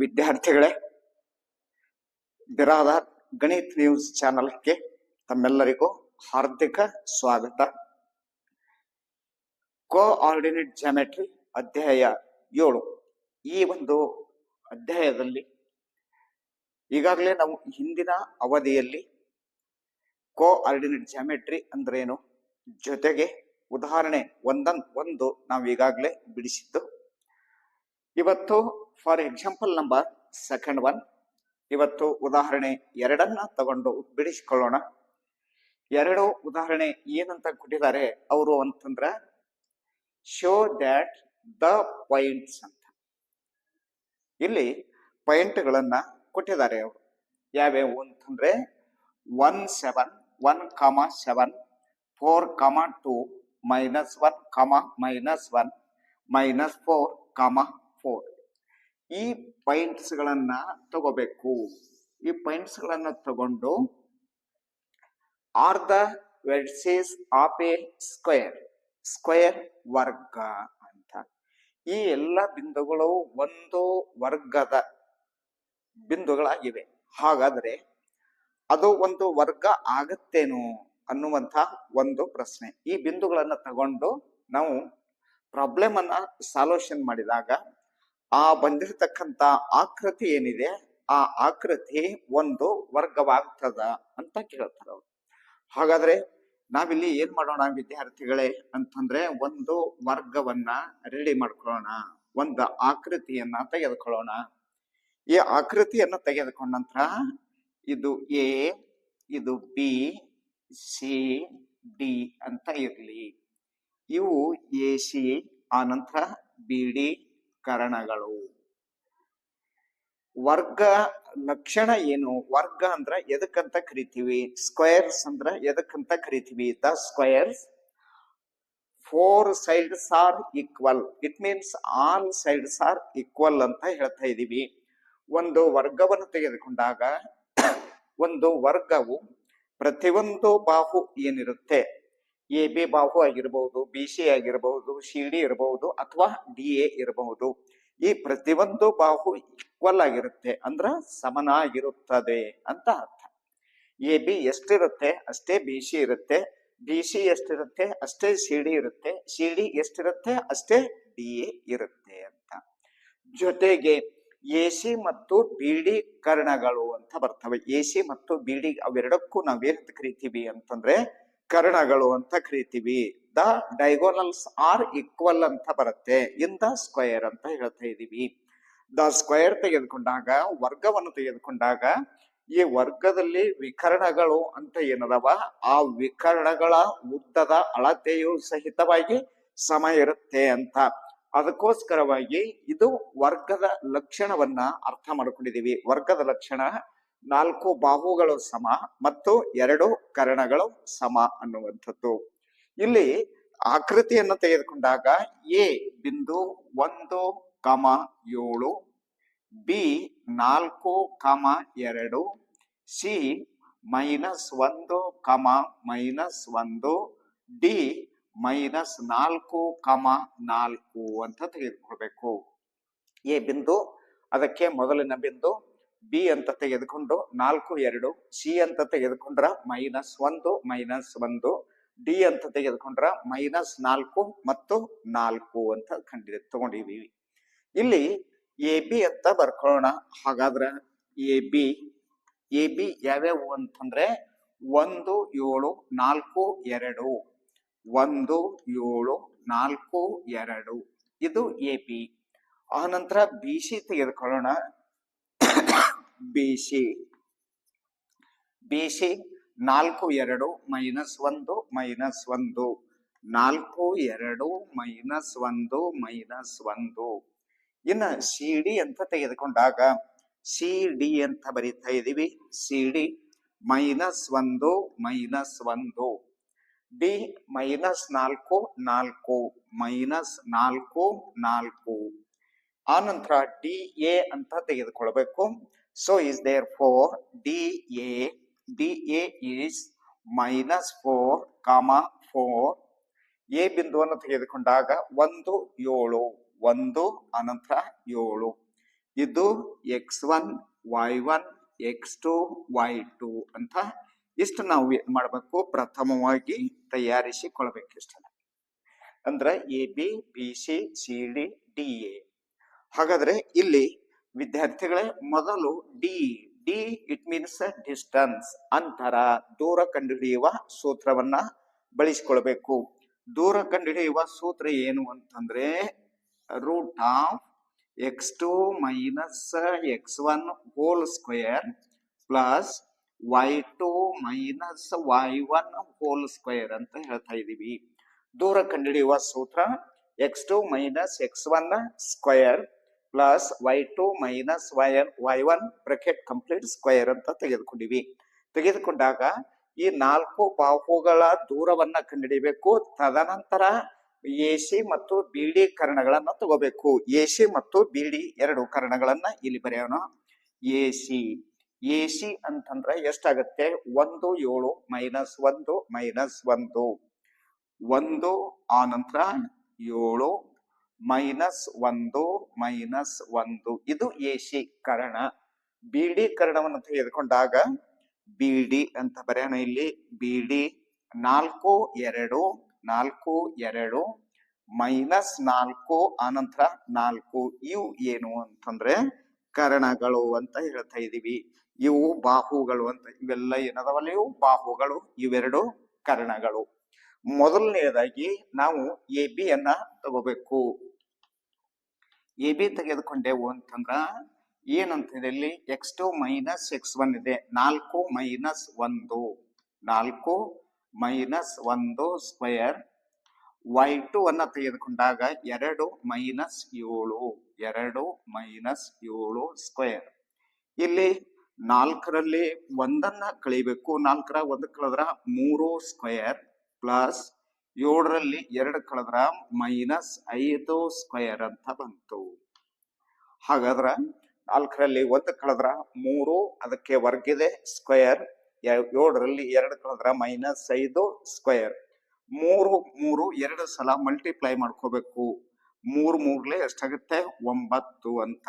ವಿದ್ಯಾರ್ಥಿಗಳೇ ಬಿರಾದ ಗಣಿತ್ ನ್ಯೂಸ್ ಚಾನಲ್ಗೆ ತಮ್ಮೆಲ್ಲರಿಗೂ ಹಾರ್ದಿಕ ಸ್ವಾಗತ. ಕೋಆರ್ಡಿನೇಟ್ ಜಾಮೆಟ್ರಿ ಅಧ್ಯಾಯ ಏಳು. ಈ ಒಂದು ಅಧ್ಯಾಯದಲ್ಲಿ ಈಗಾಗಲೇ ನಾವು ಹಿಂದಿನ ಅವಧಿಯಲ್ಲಿ ಕೋಆರ್ಡಿನೇಟ್ ಜಾಮೆಟ್ರಿ ಅಂದ್ರೇನು? ಜೊತೆಗೆ ಉದಾಹರಣೆ ಒಂದನ್ ಒಂದು ನಾವು ಈಗಾಗಲೇ ಬಿಡಿಸಿದ್ದು. ಇವತ್ತು for example number second one ಇವತ್ತು ಉದಾಹರಣೆ ಎರಡನ್ನ ತಗೊಂಡು ಬಿಡಿಸಿಕೊಳ್ಳೋಣ. ಎರಡು ಉದಾಹರಣೆ ಏನಂತ ಕೊಟ್ಟಿದ್ದಾರೆ. ಅವರು ಅಂತಂದ್ರೆ ಶೋ ದ್ಯಾಟ್ ದ ಪಾಯಿಂಟ್ಸ್ ಅಂತ. ಇಲ್ಲಿ ಪಾಯಿಂಟ್ಗಳನ್ನ ಕೊಟ್ಟಿದ್ದಾರೆ ಅವರು. ಯಾವ್ಯಾವು ಅಂತಂದ್ರೆ one seven one comma seven four comma two minus one comma minus one minus four comma four ಈ ಪಾಯಿಂಟ್ಸ್ ಗಳನ್ನ ತಗೋಬೇಕು. ಈ ಪಾಯಿಂಟ್ಸ್ ಗಳನ್ನ ತಗೊಂಡು are the vertices of a square square ವರ್ಗ ಅಂತ. ಈ ಎಲ್ಲ ಬಿಂದುಗಳು ಒಂದು ವರ್ಗದ ಬಿಂದುಗಳಾಗಿವೆ. ಹಾಗಾದ್ರೆ ಅದು ಒಂದು ವರ್ಗ ಆಗತ್ತೇನು ಅನ್ನುವಂತ ಒಂದು ಪ್ರಶ್ನೆ. ಈ ಬಿಂದುಗಳನ್ನ ತಗೊಂಡು ನಾವು ಪ್ರಾಬ್ಲಮ್ ಅನ್ನ ಸಾಲ್ಯೂಷನ್ ಮಾಡಿದಾಗ ಆ ಬಂದಿರತಕ್ಕಂತ ಆಕೃತಿ ಏನಿದೆ, ಆ ಆಕೃತಿ ಒಂದು ವರ್ಗವಾಗ್ತದ ಅಂತ ಕೇಳ್ತಾರೆ ಅವರು. ಹಾಗಾದ್ರೆ ನಾವಿಲ್ಲಿ ಏನ್ ಮಾಡೋಣ ವಿದ್ಯಾರ್ಥಿಗಳೇ ಅಂತಂದ್ರೆ ಒಂದು ವರ್ಗವನ್ನ ರೆಡಿ ಮಾಡ್ಕೊಳ್ಳೋಣ, ಒಂದು ಆಕೃತಿಯನ್ನ ತೆಗೆದುಕೊಳ್ಳೋಣ. ಈ ಆಕೃತಿಯನ್ನ ತೆಗೆದುಕೊಂಡ ನಂತರ ಇದು ಎ ಇದು ಬಿ ಸಿ ಡಿ ಅಂತ ಇರಲಿ. ಇವು ಎ ಸಿ ಆ ಬಿ ಡಿ ಕರಣಗಳು. ವರ್ಗ ಲಕ್ಷಣ ಏನು? ವರ್ಗ ಅಂದ್ರ ಎದಕ್ಕಂತ ಕರಿತೀವಿ? ಸ್ಕ್ವೇರ್ಸ್ ಅಂದ್ರ ಎದಕ್ಕಂತ ಕರಿತೀವಿ? The squares. Four sides are equal. It means all sides are equal ಅಂತ ಹೇಳ್ತಾ ಇದೀವಿ. ಒಂದು ವರ್ಗವನ್ನು ತೆಗೆದುಕೊಂಡಾಗ, ಒಂದು ವರ್ಗವು ಪ್ರತಿಯೊಂದು ಬಾಹು ಏನಿರುತ್ತೆ? ಎ ಬಿ ಬಾಹು ಆಗಿರಬಹುದು ಬಿ ಸಿ ಆಗಿರಬಹುದು, ಸಿ ಡಿ ಇರಬಹುದು ಅಥವಾ ಡಿ ಎ ಇರಬಹುದು. ಈ ಪ್ರತಿಯೊಂದು ಬಾಹು ಈಕ್ವಲ್ ಆಗಿರುತ್ತೆ ಅಂದ್ರ ಸಮನಾಗಿರುತ್ತದೆ ಅಂತ ಅರ್ಥ. ಎ ಬಿ ಎಷ್ಟಿರುತ್ತೆ ಅಷ್ಟೇ ಬಿ ಸಿ ಇರುತ್ತೆ, ಬಿ ಸಿ ಎಷ್ಟಿರುತ್ತೆ ಅಷ್ಟೇ ಸಿ ಡಿ ಇರುತ್ತೆ, ಸಿ ಡಿ ಎಷ್ಟಿರುತ್ತೆ ಅಷ್ಟೇ ಡಿ ಎ ಇರುತ್ತೆ ಅಂತ. ಜೊತೆಗೆ ಎ ಸಿ ಮತ್ತು ಬಿ ಡಿ ಕರ್ಣಗಳು ಅಂತ ಬರ್ತವೆ. ಎ ಸಿ ಮತ್ತು ಬಿ ಡಿ ಅವೆರಡಕ್ಕೂ ನಾವೇನಂತ ಕರಿತೀವಿ ಅಂತಂದ್ರೆ ಕರ್ಣಗಳು ಅಂತ ಕರಿತೀವಿ. ದ ಡೈಗೋನಲ್ಸ್ ಆರ್ ಈಕ್ವಲ್ ಅಂತ ಬರುತ್ತೆ. ಇನ್ ದ ಸ್ಕ್ವೇರ್ ಅಂತ ಹೇಳ್ತಾ ಇದೀವಿ. ದ ಸ್ಕ್ವೇರ್ ತೆಗೆದುಕೊಂಡಾಗ, ವರ್ಗವನ್ನು ತೆಗೆದುಕೊಂಡಾಗ, ಈ ವರ್ಗದಲ್ಲಿ ವಿಕರಣಗಳು ಅಂತ ಏನದವ? ಆ ವಿಕರಣಗಳ ಉದ್ದದ ಅಳತೆಯು ಸಹಿತವಾಗಿ ಸಮ ಇರುತ್ತೆ ಅಂತ. ಅದಕ್ಕೋಸ್ಕರವಾಗಿ ಇದು ವರ್ಗದ ಲಕ್ಷಣವನ್ನ ಅರ್ಥ ಮಾಡ್ಕೊಂಡಿದೀವಿ. ವರ್ಗದ ಲಕ್ಷಣ ನಾಲ್ಕು ಬಾಹುಗಳು ಸಮ ಮತ್ತು ಎರಡು ಕರ್ಣಗಳು ಸಮ ಅನ್ನುವಂಥದ್ದು. ಇಲ್ಲಿ ಆಕೃತಿಯನ್ನು ತೆಗೆದುಕೊಂಡಾಗ ಎ ಬಿಂದು ಒಂದು, ಕಮ ಏಳು, ಬಿ ನಾಲ್ಕು, ಕಮ ಎರಡು, ಸಿ ಮೈನಸ್ ಒಂದು, ಕಮ ಮೈನಸ್ ಒಂದು, ಡಿ ಮೈನಸ್ ನಾಲ್ಕು, ಕಮ ನಾಲ್ಕು ಅಂತ ತೆಗೆದುಕೊಳ್ಬೇಕು. ಎ ಬಿಂದು, ಅದಕ್ಕೆ ಮೊದಲಿನ ಬಿಂದು ಬಿ ಅಂತ ತೆಗೆದುಕೊಂಡು ನಾಲ್ಕು, ಎರಡು, ಸಿ ಅಂತ ತೆಗೆದುಕೊಂಡ್ರ ಮೈನಸ್ ಒಂದು ಮೈನಸ್ ಒಂದು, ಡಿ ಅಂತ ತೆಗೆದುಕೊಂಡ್ರ ಮೈನಸ್ ನಾಲ್ಕು ಮತ್ತು ನಾಲ್ಕು ಅಂತ ಕಂಡಿ ತಗೊಂಡಿದೀವಿ. ಇಲ್ಲಿ ಎ ಬಿ ಅಂತ ಬರ್ಕೊಳ್ಳೋಣ. ಹಾಗಾದ್ರ ಎ ಬಿ ಎ ಬಿ ಯಾವ್ಯಾವು ಅಂತಂದ್ರೆ ಒಂದು, ಏಳು, ನಾಲ್ಕು, ಎರಡು. ಒಂದು, ಏಳು, ನಾಲ್ಕು, ಎರಡು. ಇದು ಎ ಬಿ. ಆ ನಂತರ ಬಿ ಸಿ ತೆಗೆದುಕೊಳ್ಳೋಣ. ಬಿ ಸಿ ಬಿ ಸಿ ನಾಲ್ಕು ಎರಡು ಮೈನಸ್ ಒಂದು ಮೈನಸ್ ಒಂದು. ನಾಲ್ಕು ಎರಡು ಮೈನಸ್ ಒಂದು ಮೈನಸ್ ಒಂದು. ಇನ್ನ ಸಿ ಡಿ ಅಂತ ತೆಗೆದುಕೊಂಡಾಗ ಸಿ ಡಿ ಅಂತ ಬರೀತಾ ಇದೀವಿ. ಸಿ ಡಿ ಮೈನಸ್ ಒಂದು ಮೈನಸ್ ಒಂದು. ಡಿ ಮೈನಸ್ ನಾಲ್ಕು ನಾಲ್ಕು ಮೈನಸ್ ನಾಲ್ಕು ನಾಲ್ಕು. ಆನಂತರ ಡಿ ಎ ಅಂತ ತೆಗೆದುಕೊಳ್ಬೇಕು. Four D A D A is minus four comma four A ಬಿಂದುವನ್ನು ತೆಗೆದುಕೊಂಡಾಗ ಒಂದು, ಏಳು, ಒಂದು, ಅನಂತರ ಏಳು. ಇದು X one Y one X two Y two ಅಂತ ಇಷ್ಟು ನಾವು ಏನ್ ಮಾಡಬೇಕು. ಪ್ರಥಮವಾಗಿ ತಯಾರಿಸಿಕೊಳ್ಬೇಕು ಇಷ್ಟನ್ನ. ಅಂದ್ರೆ A B B C C D D A ಹಾಗಾದ್ರೆ ಇಲ್ಲಿ ವಿದ್ಯಾರ್ಥಿಗಳೇ ಮೊದಲು D D it means distance ಅಂತರ ದೂರ ಕಂಡುಹಿಡಿಯುವ ಸೂತ್ರವನ್ನ ಬಳಸಿಕೊಳ್ಬೇಕು. ದೂರ ಕಂಡುಹಿಡಿಯುವ ಸೂತ್ರ ಏನು ಅಂತಂದ್ರೆ root of X two minus X one whole square plus Y two minus Y one whole square ಅಂತ ಹೇಳ್ತಾ ಇದೀವಿ. ದೂರ ಕಂಡುಹಿಡಿಯುವ ಸೂತ್ರ X two minus X one square plus Y two minus Y Y one bracket complete square ಅಂತ ತೆಗೆದುಕೊಂಡಿವಿ. ತೆಗೆದುಕೊಂಡಾಗ ಈ ನಾಲ್ಕು ಬಾಹುಗಳ ದೂರವನ್ನ ಕಂಡುಹಿಡಿಬೇಕು. ತದನಂತರ ಎ ಸಿ ಮತ್ತು ಬಿ ಡಿ ಕರ್ಣಗಳನ್ನ ತಗೋಬೇಕು. ಎ ಸಿ ಮತ್ತು ಬಿ ಡಿ ಎರಡು ಕರ್ಣಗಳನ್ನ ಇಲ್ಲಿ ಬರೆಯೋಣ. ಎ ಸಿ ಎ ಸಿ ಅಂತಂದ್ರೆ ಎಷ್ಟಾಗತ್ತೆ? ಒಂದು, ಏಳು ಮೈನಸ್ ಒಂದು ಮೈನಸ್ ಒಂದು. ಒಂದು ಆ ನಂತರ ಏಳು ಮೈನಸ್ ಒಂದು ಮೈನಸ್ ಒಂದು. ಇದು ಎ ಸಿ ಕರ್ಣ ಬಿ ಡಿ ಕರ್ಣವನ್ನು ತೆಗೆದುಕೊಂಡಾಗ ಬಿ ಡಿ ಅಂತ ಬರೆಯೋಣ ಇಲ್ಲಿ. ಬಿ ಡಿ ನಾಲ್ಕು, ಎರಡು ನಾಲ್ಕು, ಎರಡು, ಮೈನಸ್ ನಾಲ್ಕು, ಆನಂತರ ನಾಲ್ಕು. ಇವು ಏನು ಅಂತಂದ್ರೆ ಕರಣಗಳು ಅಂತ ಹೇಳ್ತಾ ಇದೀವಿ ಇವು ಬಾಹುಗಳು ಅಂತ. ಇವೆಲ್ಲ ಏನದವಲ್ಲ? ಇವು ಬಾಹುಗಳು. ಇವೆರಡು ಕರ್ಣಗಳು. ಮೊದಲನೆಯದಾಗಿ ನಾವು ಎ ಬಿ ಅನ್ನ ತಗೋಬೇಕು. ಎ ಬಿ ತೆಗೆದುಕೊಂಡೆವು ಅಂತಂದ್ರ ಏನಂತ ಇಲ್ಲಿ? X two minus X one ಇದೆ. ನಾಲ್ಕು ಮೈನಸ್ ಒಂದು. ನಾಲ್ಕು ಮೈನಸ್ ಒಂದು ಸ್ಕ್ವೇರ್. ವೈ ಟು ಅನ್ನ ತೆಗೆದುಕೊಂಡಾಗ ಎರಡು ಮೈನಸ್ ಏಳು. ಎರಡು ಮೈನಸ್ ಏಳು ಸ್ಕ್ವೇರ್. ಇಲ್ಲಿ ನಾಲ್ಕರಲ್ಲಿ ಒಂದನ್ನ ಕಳಿಬೇಕು. ನಾಲ್ಕರ ಒಂದು ಕಳೆದ್ರ ಮೂರು ಸ್ಕ್ವೇರ್ ಪ್ಲಸ್ ಏಳರಲ್ಲಿ ಎರಡು ಕಳೆದ್ರ ಮೈನಸ್ ಐದು ಸ್ಕ್ವೇರ್ ಅಂತ ಬಂತು. ಹಾಗಾದ್ರ ನಾಲ್ಕರಲ್ಲಿ ಒಂದು ಕಳೆದ್ರ ಮೂರು, ಅದಕ್ಕೆ ವರ್ಗಿದೆ ಸ್ಕ್ವೇರ್. ಏಳರಲ್ಲಿ ಎರಡು ಕಳೆದ್ರ ಮೈನಸ್ ಐದು ಸ್ಕ್ವೇರ್. ಮೂರು ಮೂರು, ಎರಡು ಸಲ ಮಲ್ಟಿಪ್ಲೈ ಮಾಡ್ಕೋಬೇಕು. ಮೂರ್ ಮೂರ್ಲೆ ಎಷ್ಟಾಗುತ್ತೆ? ಒಂಬತ್ತು ಅಂತ.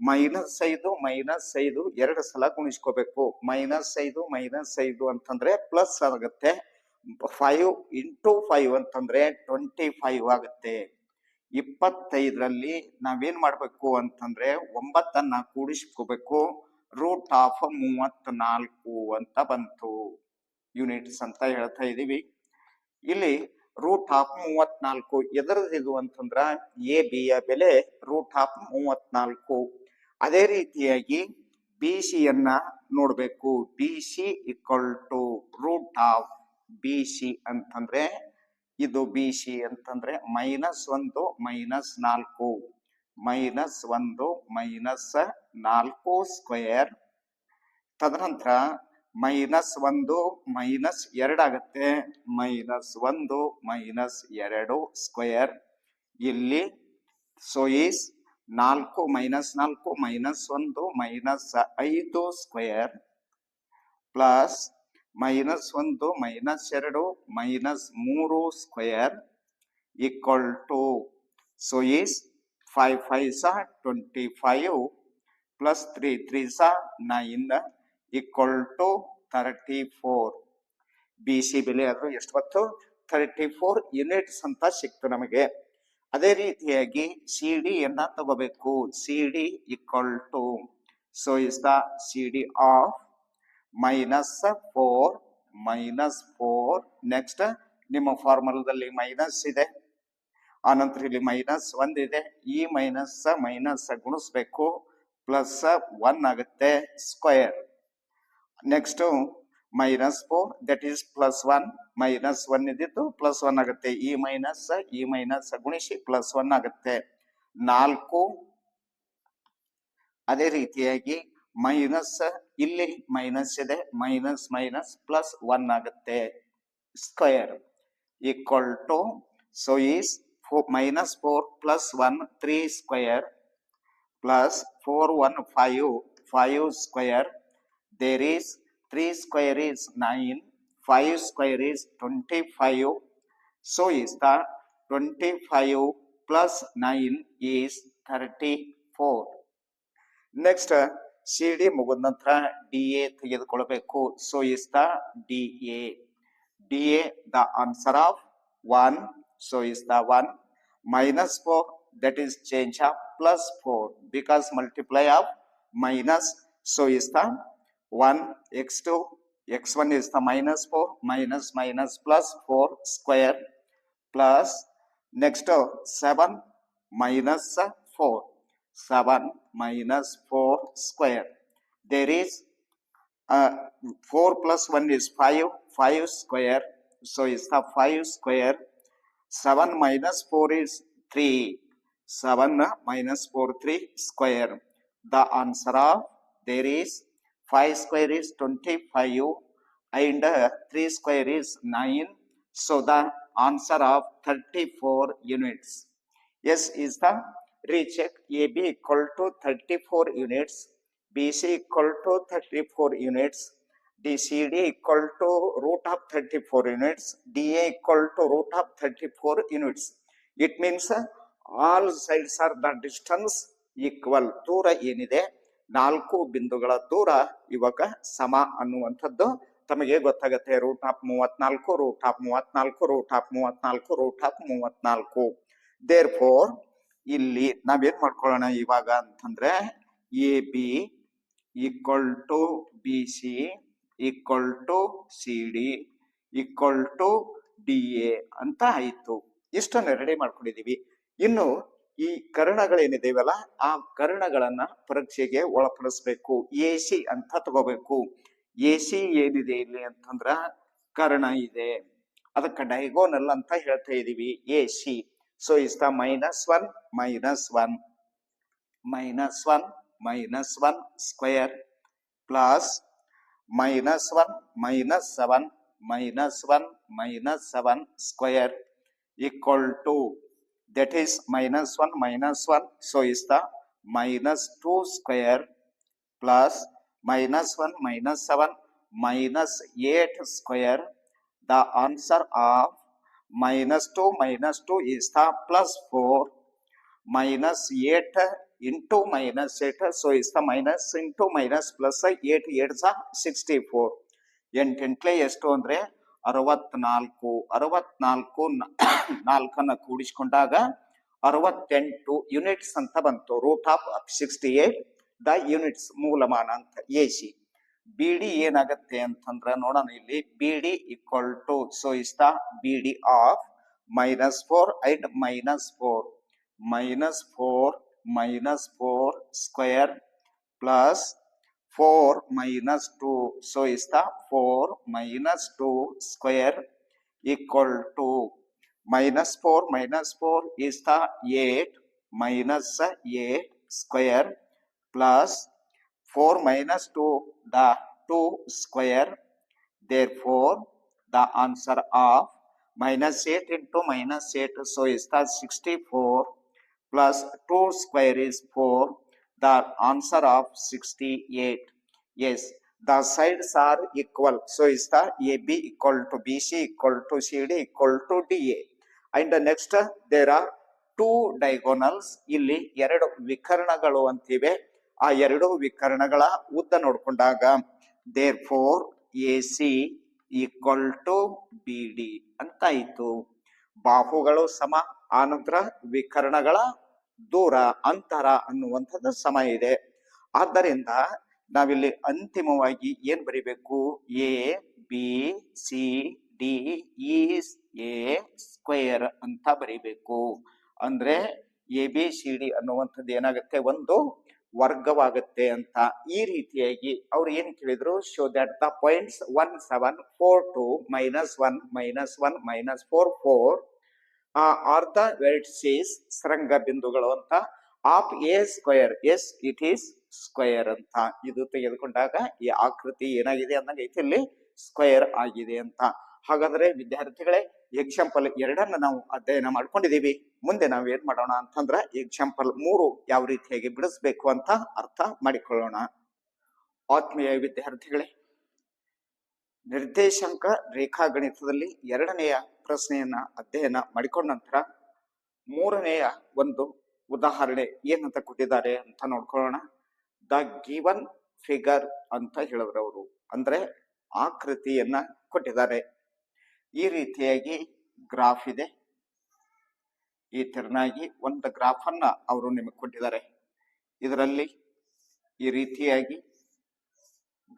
ಮೈನಸ್ ಐದು ಮೈನಸ್ ಐದು, ಎರಡು ಸಲ ಗುಣಿಸ್ಕೋಬೇಕು. ಮೈನಸ್ ಐದು ಮೈನಸ್ ಐದು ಅಂತಂದ್ರೆ ಪ್ಲಸ್ ಆಗುತ್ತೆ. ಫೈವ್ ಇಂಟು ಫೈವ್ ಅಂತಂದ್ರೆ ಟ್ವೆಂಟಿ ಫೈವ್ ಆಗುತ್ತೆ. ಇಪ್ಪತ್ತೈದರಲ್ಲಿ ನಾವೇನು ಮಾಡಬೇಕು ಅಂತಂದ್ರೆ ಒಂಬತ್ತನ್ನು ಕೂಡಿಸ್ಕೋಬೇಕು. ರೂಟ್ ಆಫ್ ಮೂವತ್ತ್ ನಾಲ್ಕು ಅಂತ ಬಂತು. ಯೂನಿಟ್ಸ್ ಅಂತ ಹೇಳ್ತಾ ಇದ್ದೀವಿ ಇಲ್ಲಿ ರೂಟ್ ಆಫ್ ಮೂವತ್ನಾಲ್ಕು ಎದುರದಿದು ಅಂತಂದ್ರ ಎ ಬಿ ಯ ಬೆಲೆ ರೂಟ್ ಆಫ್ ಮೂವತ್ನಾಲ್ಕು ಅದೇ ರೀತಿಯಾಗಿ ಬಿ ಸಿ ಯನ್ನ ನೋಡ್ಬೇಕು. B C equal to root of B C ಅಂತಂದ್ರೆ ಇದು ಬಿ ಸಿ ಅಂತಂದ್ರೆ ಮೈನಸ್ ಒಂದು ಮೈನಸ್ ನಾಲ್ಕು. ಮೈನಸ್ ಒಂದು ಮೈನಸ್ ನಾಲ್ಕು ಸ್ಕ್ವೇರ್ ತದನಂತರ ಮೈನಸ್ ಒಂದು ಮೈನಸ್ ಎರಡಾಗತ್ತೆ ಮೈನಸ್ ಒಂದು ಮೈನಸ್ ಎರಡು ಸ್ಕ್ವೇರ್ ಇಲ್ಲಿ ಸೊ ಈಸ್ ನಾಲ್ಕು ಮೈನಸ್ ನಾಲ್ಕು ಮೈನಸ್ ಒಂದು ಮೈನಸ್ ಐದು ಸ್ಕ್ವೇರ್ ಪ್ಲಸ್ ಮೈನಸ್ ಒಂದು, ಮೈನಸ್ ಎರಡು, ಮೈನಸ್ ಮೂರು square equal to so is five five ಸಹ twenty five plus three three ಸಹ nine equal to thirty four B C ಬೆಲೆ ಆದರೂ ಎಷ್ಟು ಬತ್ತು ತರ್ಟಿ ಫೋರ್ ಯೂನಿಟ್ಸ್ ಅಂತ ಸಿಕ್ತು ನಮಗೆ. ಅದೇ ರೀತಿಯಾಗಿ ಸಿ ಡಿ ಎನ್ನ ತಗೋಬೇಕು. C D equal to so is the C D of minus four minus four next ನಿಮ್ಮ ಫಾರ್ಮುಲಾದಲ್ಲಿ ಮೈನಸ್ ಇದೆ. ಆನಂತರ ಇಲ್ಲಿ ಮೈನಸ್ ಒಂದಿದೆ ಈ ಮೈನಸ್ ಮೈನಸ್ ಗುಣಿಸ್ಬೇಕು. ಪ್ಲಸ್ ಒನ್ ಆಗುತ್ತೆ square next minus four that is plus one minus one ಇದ್ದಿದ್ದು ಪ್ಲಸ್ ಒನ್ ಆಗುತ್ತೆ. ಈ ಮೈನಸ್ ಈ ಮೈನಸ್ ಗುಣಿಸಿ ಪ್ಲಸ್ ಒನ್ ಆಗುತ್ತೆ. ನಾಲ್ಕು, ಅದೇ ರೀತಿಯಾಗಿ ಮೈನಸ್ ಇಲ್ಲಿ ಮೈನಸ್ ಇದೆ, ಮೈನಸ್ ಮೈನಸ್ ಪ್ಲಸ್ ಒನ್ ಆಗುತ್ತೆ. Square equal to so is minus four plus one three square plus four one five five square there is 3 square is 9 5 square is 25 so is the 25 plus 9 is 34 next C D ಮುಗಿದ ನಂತರ D A ತೆಗೆದುಕೊಳ್ಬೇಕು so is the D A D A the answer of one so is the one minus 4 that is change of plus 4 because multiply of minus so is the 1 x2 x1 is the minus 4 minus minus plus 4 square plus next uh, 7 minus uh, 4 7 minus 4 square there is uh, 4 plus 1 is 5 5 square so it's the 5 square 7 minus 4 is 3. 7 minus 4, 3 square. The answer of there is 5 square is 25 and uh, 3 square is 9. So the answer of 34 units. Yes is the recheck AB equal to 34 units, BC equal to 34 units, DCD equal to root of 34 units, DA equal to root of 34 units. It means uh, all sides are the distance equal. Dura ಏನಿದೆ ನಾಲ್ಕು ಬಿಂದುಗಳ ದೂರ ಇವಾಗ ಸಮ ಅನ್ನುವಂಥದ್ದು ತಮಗೆ ಗೊತ್ತಾಗತ್ತೆ root of ಮೂವತ್ನಾಲ್ಕು ರೂಟ್ ಆಫ್ ಮೂವತ್ನಾಲ್ಕು ರೂಟ್ ಆಫ್ ಮೂವತ್ನಾಲ್ಕು ರೂಟ್ ಆಫ್ ಮೂವತ್ನಾಲ್ಕು ದೇರ್ ಫೋರ್ ಇಲ್ಲಿ ನಾವೇನ್ ಮಾಡ್ಕೊಳ್ಳೋಣ ಇವಾಗ ಅಂತಂದ್ರೆ A B equal to B C equal to C D equal to D A ಅಂತ ಆಯ್ತು. ಇಷ್ಟನ್ನು ರೆಡಿ ಮಾಡ್ಕೊಂಡಿದೀವಿ. ಇನ್ನು ಈ ಕರ್ಣಗಳೇನಿದೆವಲ್ಲ, ಆ ಕರ್ಣಗಳನ್ನ ಪರೀಕ್ಷೆಗೆ ಒಳಪಡಿಸ್ಬೇಕು. ಎ ಸಿ ಅಂತ ತಗೋಬೇಕು. ಎ ಸಿ ಏನಿದೆ ಇಲ್ಲಿ ಅಂತಂದ್ರ ಕರ್ಣ ಇದೆ. ಅದಕ್ಕೆ ಡೈಗೋನಲ್ ಅಂತ ಹೇಳ್ತಾ ಇದೀವಿ. A C. So is minus one minus one minus one minus one square plus minus one minus seven minus one minus seven square equal to that is minus one minus one so is minus two square plus minus one minus seven minus eight square the answer of minus 2 minus 2 is the plus 4 minus 8 into minus 8 so is the minus into minus plus 8 8 ಸ 64 ಎಂಟೆಂಟ್ಲೆ ಎಷ್ಟು ಅಂದ್ರೆ ಅರವತ್ನಾಲ್ಕು. ಅರವತ್ನಾಲ್ಕು ನಾಲ್ಕನ್ನ ಕೂಡಿಸ್ಕೊಂಡಾಗ ಅರವತ್ತೆಂಟು units ಅಂತ ಬಂತು. Root of sixty eight the units ಮೂಲಮಾನ ಅಂತ ಎ ಸಿ. ಬಿ ಡಿ ಏನಾಗುತ್ತೆ ಅಂತಂದ್ರೆ ನೋಡೋಣ ಇಲ್ಲಿ B D equal to so ಇಷ್ಟ B D of minus four and minus four minus four minus four square plus four minus two so ಇಸ್ತ four minus two square equal to minus four minus four ಇಸ್ತಾ eight minus eight square plus 4 minus 2 the 2 square therefore the answer of minus 8 into minus 8 so is the 64 plus 2 square is 4 the answer of 68 yes the sides are equal so is the ab equal to bc equal to cd equal to da and the next there are two diagonals ಇಲ್ಲಿ ಎರಡು ವಿಕರ್ಣಗಳು ಅಂತಿವೆ ಆ ಎರಡು ವಿಕರಣಗಳ ಉದ್ದ ನೋಡ್ಕೊಂಡಾಗ therefore A C equal to B D ಅಂತ ಇತ್ತು ಬಾಹುಗಳು ಸಮ, ಆನಂತರ ವಿಕರಣಗಳ ದೂರ, ಅಂತರ ಅನ್ನುವಂಥದ್ದು ಸಮ ಇದೆ. ಆದ್ದರಿಂದ ನಾವಿಲ್ಲಿ ಅಂತಿಮವಾಗಿ ಏನ್ ಬರಿಬೇಕು? A B C D is A square ಅಂತ ಬರಿಬೇಕು. ಅಂದ್ರೆ ಎ ಬಿ ಸಿ ಡಿ ಅನ್ನುವಂಥದ್ದು ಏನಾಗುತ್ತೆ? ಒಂದು ವರ್ಗವಾಗುತ್ತೆ ಅಂತ ಈ ರೀತಿಯಾಗಿ ಅವ್ರು ಏನ್ ಕೇಳಿದ್ರು show that the points one seven four two minus one minus one minus four four are the vertices ಸರಂಗ ಬಿಂದುಗಳು ಅಂತ of a square as it is square ಅಂತ. ಇದು ತೆಗೆದುಕೊಂಡಾಗ ಈ ಆಕೃತಿ ಏನಾಗಿದೆ ಅಂದಂಗೆ ಇಲ್ಲಿ ಸ್ಕ್ವೇರ್ ಆಗಿದೆ ಅಂತ. ಹಾಗಾದ್ರೆ ವಿದ್ಯಾರ್ಥಿಗಳೇ ಎಕ್ಸಾಂಪಲ್ ಎರಡನ್ನ ನಾವು ಅಧ್ಯಯನ ಮಾಡ್ಕೊಂಡಿದೀವಿ ಮುಂದೆ ನಾವು ಏನ್ ಮಾಡೋಣ ಅಂತಂದ್ರ ಎಕ್ಸಾಂಪಲ್ ಮೂರು ಯಾವ ರೀತಿಯಾಗಿ ಬಿಡಿಸ್ಬೇಕು ಅಂತ ಅರ್ಥ ಮಾಡಿಕೊಳ್ಳೋಣ. ಆತ್ಮೀಯ ವಿದ್ಯಾರ್ಥಿಗಳೇ, ನಿರ್ದೇಶಾಂಕ ರೇಖಾಗಣಿತದಲ್ಲಿ ಎರಡನೆಯ ಪ್ರಶ್ನೆಯನ್ನ ಅಧ್ಯಯನ ಮಾಡಿಕೊಂಡ ನಂತರ ಮೂರನೆಯ ಒಂದು ಉದಾಹರಣೆ ಏನಂತ ಕೊಟ್ಟಿದ್ದಾರೆ ಅಂತ ನೋಡ್ಕೊಳ್ಳೋಣ. ದ ಗಿವನ್ ಫಿಗರ್ ಅಂತ ಹೇಳಿದ್ರವರು ಅಂದ್ರೆ ಆಕೃತಿಯನ್ನ ಕೊಟ್ಟಿದ್ದಾರೆ. ಈ ರೀತಿಯಾಗಿ ಗ್ರಾಫ್ ಇದೆ. ಈ ತೆರನಾಗಿ ಒಂದು ಗ್ರಾಫ್ ಅನ್ನ ಅವರು ನಿಮಗೆ ಕೊಟ್ಟಿದ್ದಾರೆ. ಇದರಲ್ಲಿ ಈ ರೀತಿಯಾಗಿ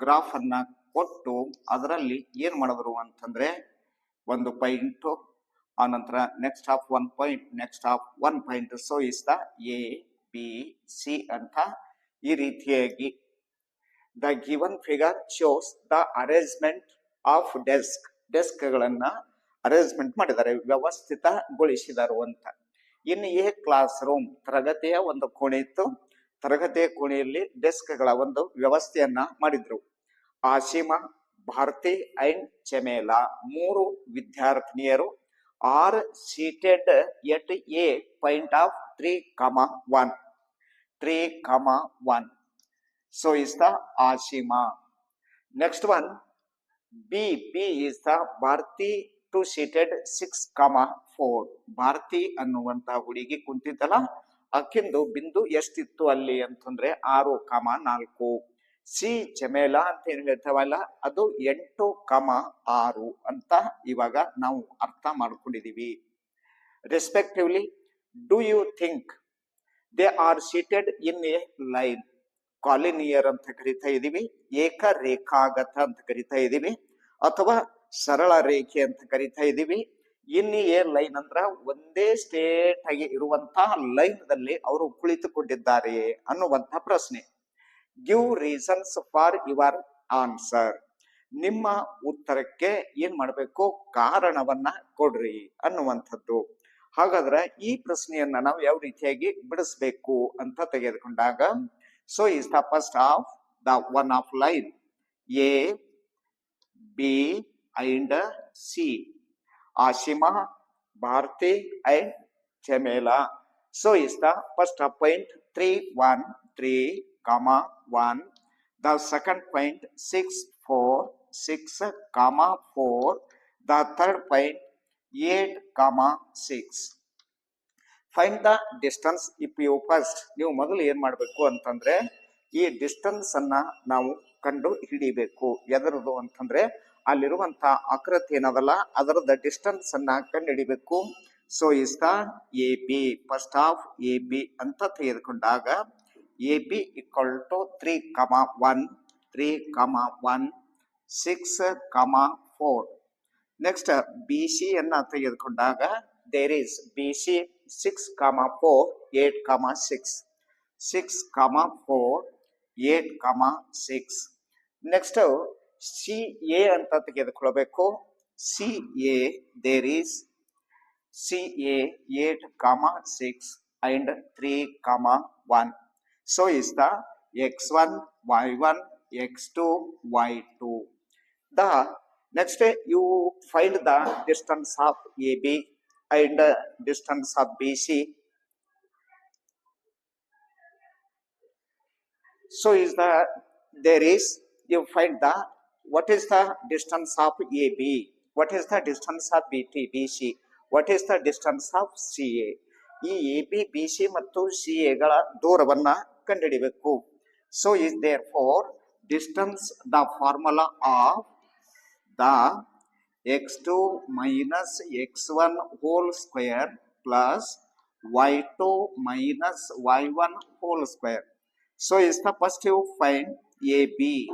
ಗ್ರಾಫ್ ಅನ್ನ ಕೊಟ್ಟು ಅದರಲ್ಲಿ ಏನು ಮಾಡಿದ್ರು ಅಂತಂದ್ರೆ ಒಂದು ಪಾಯಿಂಟ್ ಆನಂತರ next of one point next of one point so is the A B C ಅಂತ ಈ ರೀತಿಯಾಗಿ the given figure shows the arrangement of desk desk ಗಳನ್ನ ಅರೇಂಜ್ಮೆಂಟ್ ಮಾಡಿದ್ದಾರೆ, ವ್ಯವಸ್ಥಿತಗೊಳಿಸಿದರು ಅಂತ. ಇನ್ನು ಎ ಕ್ಲಾಸ್ ರೂಮ್ ತರಗತಿಯ ಒಂದು ಕೋಣೆ ಇತ್ತು. ತರಗತಿಯ ಕೋಣೆಯಲ್ಲಿ ಡೆಸ್ಕ್ಗಳ ಒಂದು ವ್ಯವಸ್ಥೆಯನ್ನ ಮಾಡಿದ್ರು. ಆಶಿಮಾ, ಭಾರತಿ ಅಂಡ್ ಚಮೇಲಾ ಮೂರು ವಿದ್ಯಾರ್ಥಿನಿಯರು, are seated at a point of three comma one. Three comma one. So is the Ashima. Next one. B B is the Bharati to seated six comma four Bharati ಅನ್ನುವಂತ ಹುಡುಗಿ ಕುಂತಿದ್ದಲ್ಲ ಅಕ್ಕಿಂದು ಬಿಂದು ಎಷ್ಟಿತ್ತು ಅಲ್ಲಿ ಅಂತಂದ್ರೆ ಆರು ಕಮ ನಾಲ್ಕು. ಸಿ ಚಮೇಲ ಅಂತ ಏನ್ ಹೇಳ್ತಾವಲ್ಲ, ಅದು ಎಂಟು ಕಮ ಆರು ಅಂತ ಇವಾಗ ನಾವು ಅರ್ಥ ಮಾಡ್ಕೊಂಡಿದೀವಿ. Respectively do you think they are seated in a line collinear ಅಂತ ಕರಿತಾ ಇದೀವಿ. ಏಕರೇಖಾಗತ ಅಂತ ಕರಿತಾ ಇದ್ದೀವಿ ಅಥವಾ ಸರಳ ರೇಖೆ ಅಂತ ಕರಿತಾ ಇದ್ದೀವಿ ಇನ್ನು ಏನ್ ಲೈನ್ ಅಂದ್ರ ಒಂದೇ ಸ್ಟೇಟ್ ಆಗಿ ಇರುವಂತಹ ಲೈನ್ ದಲ್ಲಿ ಅವರು ಕುಳಿತುಕೊಂಡಿದ್ದಾರೆ ಅನ್ನುವಂತ ಪ್ರಶ್ನೆ. Give reasons for your answer ನಿಮ್ಮ ಉತ್ತರಕ್ಕೆ ಏನ್ ಮಾಡಬೇಕು? ಕಾರಣವನ್ನ ಕೊಡ್ರಿ ಅನ್ನುವಂಥದ್ದು. ಹಾಗಾದ್ರೆ ಈ ಪ್ರಶ್ನೆಯನ್ನ ನಾವು ಯಾವ ರೀತಿಯಾಗಿ ಬಿಡಿಸ್ಬೇಕು ಅಂತ ತೆಗೆದುಕೊಂಡಾಗ so is the first of the one of line A B and C Ashima Bharati and Chamela so is the first point three one three comma 1 the second point 6 4 6 comma 4 the third point 8 comma 6 find the distance if you first ನೀವು ಮೊದಲು ಏನ್ ಮಾಡಬೇಕು ಅಂತಂದ್ರೆ ಈ distance ಅನ್ನ ನಾವು ಕಂಡು ಹಿಡಿಬೇಕು. ಎದರದು ಅಂತಂದ್ರೆ ಅಲ್ಲಿರುವಂತ ಆಕೃತಿ ಏನದಲ್ಲ, ಅದರದ ಡಿಸ್ಟನ್ಸ್ ಅನ್ನ ಕಂಡು ಹಿಡಿಬೇಕು. So is the A B first of A B ಅಂತ ತೆಗೆದುಕೊಂಡಾಗ A B equal to three comma one three comma one six comma four next B C ಅನ್ನ ತೆಗೆದುಕೊಂಡಾಗ there is B C six comma four eight comma six six comma four eight comma six next C A ಅಂತ ತೆಗೆದುಕೊಳ್ಬೇಕು C A there is C A eight comma six and three comma one So is the x1, y1, x2, y2. The next you find the distance of AB and uh, distance of BC. So is the there is you find the what is the distance of AB? What is the distance of BT, BC? What is the distance of CA? ಈ A B B C ಮತ್ತು C ಎಗಳ ದೂರವನ್ನ ಕಂಡುಹಿಡಿಬೇಕು so is there for distance the formula of the x two minus x one whole square plus y two minus y one whole square So is the first you find a b,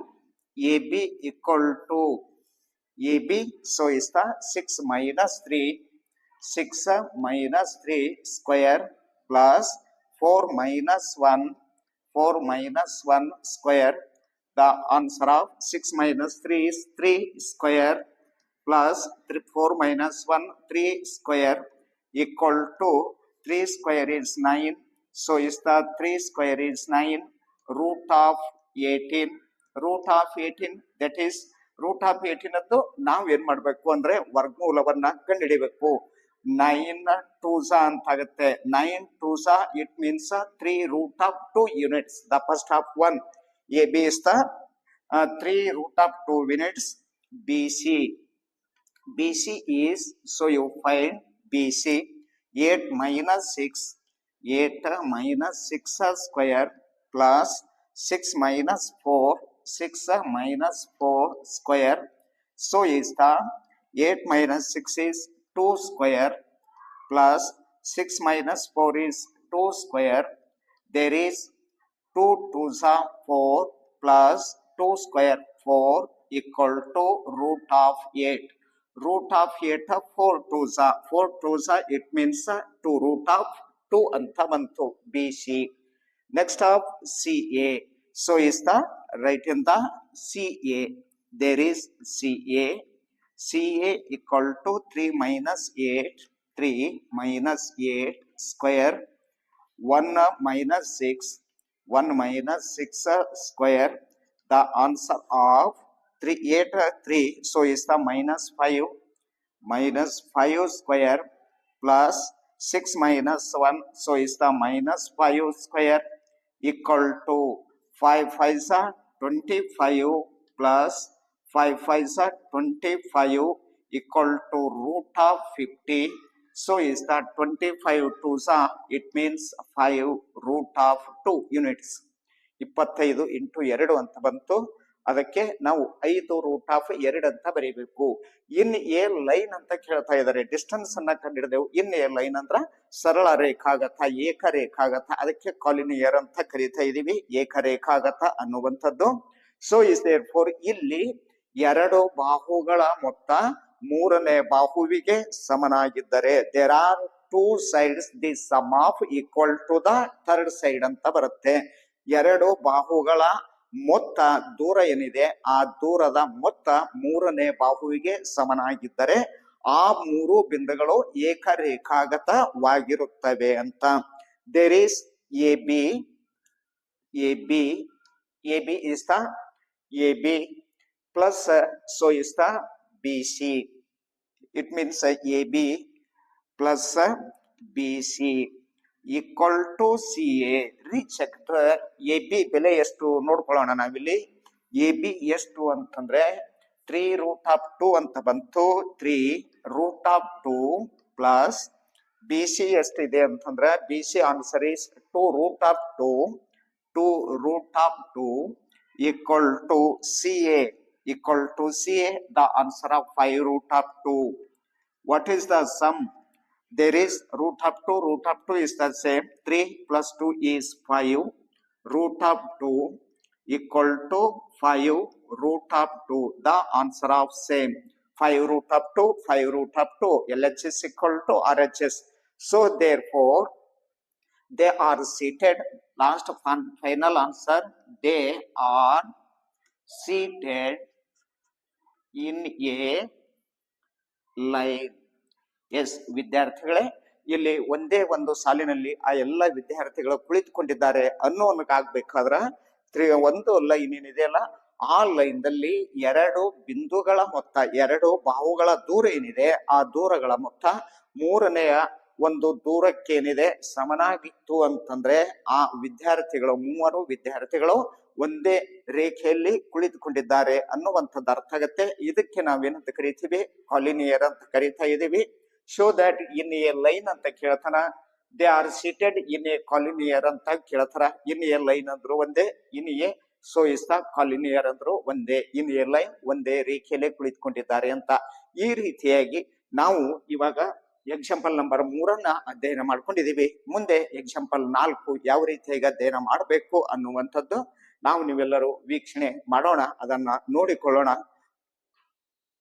a b equal to AB. So is the 6 minus 3. 6 minus 3 square plus 4 minus 1. 4 minus 1 square. The answer of 6 minus 3 is 3 square plus 3, 4 minus 1 3 square equal to 3 square is 9. So is the 3 square is 9. Root of 18 root of 18 that is root of eighteen ಅದ್ದು ನಾವ್ ಏನ್ ಮಾಡ್ಬೇಕು ಅಂದ್ರೆ ವರ್ಗಮೂಲವನ್ನ ಕಂಡುಹಿಡಿಬೇಕು. Nine twos ಅಂತ ಆಗುತ್ತೆ nine twos it means three root of two units the first of one A B is the three root of two units B C B C is so you find B C eight minus six eight minus six square plus 6 minus 4, 6 minus 4 square. So is the 8 minus 6 is 2 square plus 6 minus 4 is 2 square. There is 2 2s are 4 plus 2 square 4 equal to root of 8. Root of 8 4 2s are 4 2s are it means 2 root of 2 ಅಂತ ಬಂತು B C Next up, CA. So is the right in the CA. There is CA. CA equal to 3 minus 8. 3 minus 8 square. 1 minus 6. 1 minus 6 square. The answer of 3 8 3. So is the minus 5. Minus 5 square plus 6 minus 1. So is the minus 5 square equal to 5 5s are 25 plus 5 5s are 25 equal to root of 50 so is that 25 2s are it means 5 root of 2 units ಇಪ್ಪತ್ತೈದು into ಎರಡು ಅಂತ ಬಂತು ಅದಕ್ಕೆ ನಾವು ಐದು root of ಎರಡು ಅಂತ ಬರೀಬೇಕು. ಇನ್ ಎ ಲೈನ್ ಅಂತ ಕೇಳ್ತಾ ಇದ್ದಾರೆ. ಡಿಸ್ಟೆನ್ಸ್ ಅನ್ನ ಕಂಡಿಡಿದೆವು. ಇನ್ ಎ ಲೈನ್ ಅಂದ್ರ ಸರಳ ರೇಖಾಗತ, ಏಕರೇಖಾಗತ. ಅದಕ್ಕೆ ಕಾಲಿನಿಯರ್ ಅಂತ ಕರಿತಾ ಇದೀವಿ. ಏಕರೇಖಾಗತ ಅನ್ನುವಂಥದ್ದು. ಸೊ ಇಸ್ ದೇರ್ ಫೋರ್ ಇಲ್ಲಿ ಎರಡು ಬಾಹುಗಳ ಮೊತ್ತ ಮೂರನೇ ಬಾಹುವಿಗೆ ಸಮನಾಗಿದ್ದರೆ there are two sides the sum of equal to the third side ಅಂತ ಬರುತ್ತೆ. ಎರಡು ಬಾಹುಗಳ ಮೊತ್ತ ದೂರ ಏನಿದೆ, ಆ ದೂರದ ಮೊತ್ತ ಮೂರನೇ ಬಾಹುವಿಗೆ ಸಮನಾಗಿದ್ದರೆ ಆ ಮೂರು ಬಿಂದುಗಳು ಏಕರೇಖಾಗತವಾಗಿರುತ್ತವೆ ಅಂತ. There is A B A B A B is the A B plus so is the B C it means A B plus B C equal to C A recheck A B ಬೆಲೆ ಎಷ್ಟು ನೋಡ್ಕೊಳ್ಳೋಣ ನಾವಿಲ್ಲಿ A B ಎಷ್ಟು ಅಂತಂದ್ರೆ three root of two ಅಂತ ಬಂತು three root of two plus B C ಎಷ್ಟಿದೆ ಅಂತಂದ್ರೆ B C answer is two root of two two root of two equal to C A equal to CA, the answer of 5 root of 2. What is the sum? There is root of 2, root of 2 is the same. 3 plus 2 is 5. Root of 2 equal to 5 root of 2. The answer of same. 5 root of 2, 5 root of 2. LHS equal to RHS. So therefore, they are seated. Last fun final answer, they are seated in a line yes ವಿದ್ಯಾರ್ಥಿಗಳೇ, ಇಲ್ಲಿ ಒಂದೇ ಒಂದು ಸಾಲಿನಲ್ಲಿ ಆ ಎಲ್ಲ ವಿದ್ಯಾರ್ಥಿಗಳು ಕುಳಿತುಕೊಂಡಿದ್ದಾರೆ ಅನ್ನೋನಕ್ಕಾಗ್ಬೇಕಾದ್ರ three, ಒಂದು ಲೈನ್ ಏನಿದೆಯಲ್ಲ ಆ ಲೈನ್ ದಲ್ಲಿ ಎರಡು ಬಿಂದುಗಳ ಮೊತ್ತ, ಎರಡು ಬಾಹುಗಳ ದೂರ ಏನಿದೆ, ಆ ದೂರಗಳ ಮೊತ್ತ ಮೂರನೆಯ ಒಂದು ದೂರಕ್ಕೇನಿದೆ, ಸಮನಾಗಿತ್ತು ಅಂತಂದ್ರೆ ಆ ವಿದ್ಯಾರ್ಥಿಗಳು, ಮೂವರು ವಿದ್ಯಾರ್ಥಿಗಳು ಒಂದೇ ರೇಖೆಯಲ್ಲಿ ಕುಳಿತುಕೊಂಡಿದ್ದಾರೆ ಅನ್ನುವಂಥದ್ದು ಅರ್ಥ ಆಗತ್ತೆ. ಇದಕ್ಕೆ ನಾವೇನಂತ ಕರಿತೀವಿ? ಕಾಲಿನಿಯರ್ ಅಂತ ಕರಿತಾ ಇದೀವಿ. Show that in a line ಅಂತ ಕೇಳ್ತಾನ. They are seated in a collinear ಅಂತ ಕೇಳ್ತಾರ. ಇನ್ ಎ ಲೈನ್ ಅಂದ್ರು ಒಂದೇ in a so the collinear ಅಂದ್ರು ಒಂದೇ. ಇನ್ ಎ ಲೈನ್ ಒಂದೇ ರೇಖೆಯಲ್ಲೇ ಕುಳಿತುಕೊಂಡಿದ್ದಾರೆ ಅಂತ. ಈ ರೀತಿಯಾಗಿ ನಾವು ಇವಾಗ ಎಕ್ಸಾಂಪಲ್ ನಂಬರ್ ಮೂರನ್ನ ಅಧ್ಯಯನ ಮಾಡ್ಕೊಂಡಿದೀವಿ ಮುಂದೆ ಎಕ್ಸಾಂಪಲ್ ನಾಲ್ಕು ಯಾವ ರೀತಿಯಾಗಿ ಅಧ್ಯಯನ ಮಾಡಬೇಕು ಅನ್ನುವಂಥದ್ದು ನಾವು ನೀವೆಲ್ಲರೂ ವೀಕ್ಷಣೆ ಮಾಡೋಣ. ಅದನ್ನ ನೋಡಿಕೊಳ್ಳೋಣ.